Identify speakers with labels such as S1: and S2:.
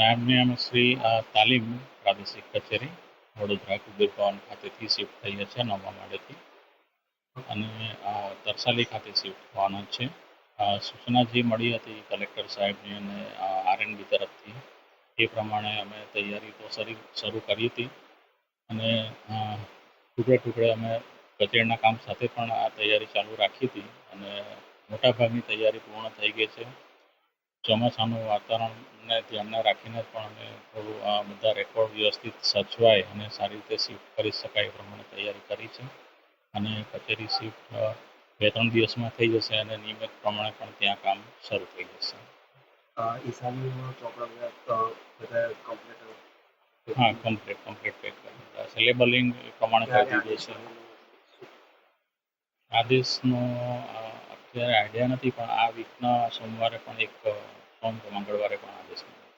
S1: નાયબ નિયામકશ્રી આ તાલીમ પ્રાદેશિક કચેરી, વડોદરા કુબેર ભવન ખાતેથી શિફ્ટ થઈએ છે નવા માળેથી. અને આ તરસાલી ખાતે શિફ્ટ થવાના છે. સૂચના જે મળી હતી કલેક્ટર સાહેબની અને આરએનબી તરફથી, એ પ્રમાણે અમે તૈયારી તો શરૂ કરી હતી. અને ટુકડે ટુકડે અમે કચેરીના કામ સાથે પણ આ તૈયારી ચાલુ રાખી હતી. અને મોટાભાગની તૈયારી પૂર્ણ થઈ ગઈ છે. ચોમાસાનું વાતાવરણને ધ્યાનમાં રાખીને પણ અમે થોડું આ બધા રેકોર્ડ વ્યવસ્થિત સચવાય અને સારી રીતે શિફ્ટ કરી શકાય એ પ્રમાણે તૈયારી કરી છે. અને કચેરી શિફ્ટ બે ત્રણ દિવસમાં થઈ જશે અને નિયમિત પ્રમાણે પણ ત્યાં કામ શરૂ થઈ જશે. હા કમ્પ્લીટ કમ્પ્લીટ પેક કરી દીધા છે લેબલિંગ પ્રમાણે કરી દીધું છે આદેશનો અત્યારે આઈડિયા નથી, પણ આ વીકના સોમવારે પણ એક સોમ કે મંગળવારે પણ આવે મળે